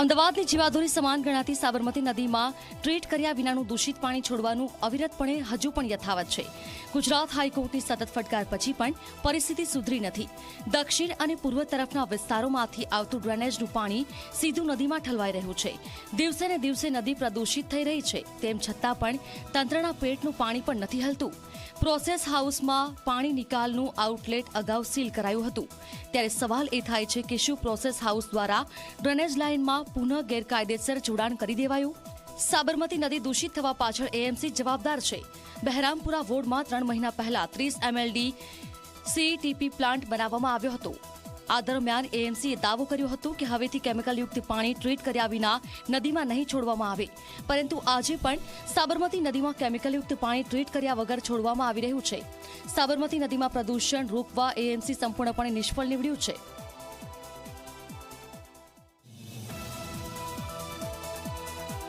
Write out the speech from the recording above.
અમદાવાદની જીવાદોરી સમાન ગણાતી સાબરમતી નદીમાં ટ્રીટ કર્યા વિનાનું દૂષિત પાણી છોડવાનું અવિરતપણે હજુ પણ યથાવત છે. ગુજરાત હાઈકોર્ટની સતત ફટકાર પછી પણ પરિસ્થિતિ સુધરી નથી. દક્ષિણ અને પૂર્વ તરફના વિસ્તારોમાંથી આવતું ડ્રેનેજનું પાણી સીધું નદીમાં ઠલવાઈ રહ્યું છે. દિવસે ને દિવસે નદી પ્રદૂષિત થઈ રહી છે, તેમ છતાં પણ તંત્રના પેટનું પાણી પણ નથી હલતું. પ્રોસેસ હાઉસમાં પાણી નિકાલનું આઉટલેટ અગાઉ સીલ કરાયું હતું. ત્યારે સવાલ એ થાય છે કે શું પ્રોસેસ હાઉસ દ્વારા ડ્રેનેજ લાઇનમાં પુનઃ ગેરકાયદેસર જોડાણ કરી દેવાયું? સાબરમતી નદી દૂષિત થવા પાછળ એએમસી જવાબદાર છે. બહેરામપુરા વોર્ડમાં ત્રણ મહિના પહેલા ત્રીસ એમએલડી સીટીપી પ્લાન્ટ બનાવવામાં આવ્યો હતો. આ દરમિયાન એએમસીએ દાવો કર્યો હતો કે હવેથી કેમિકલયુક્ત પાણી ટ્રીટ કર્યા વિના નદીમાં નહીં છોડવામાં આવે. પરંતુ આજે પણ સાબરમતી નદીમાં કેમિકલયુક્ત પાણી ટ્રીટ કર્યા વગર છોડવામાં આવી રહ્યું છે. સાબરમતી નદીમાં પ્રદૂષણ રોકવા એએમસી સંપૂર્ણપણે નિષ્ફળ નીવડ્યું છે.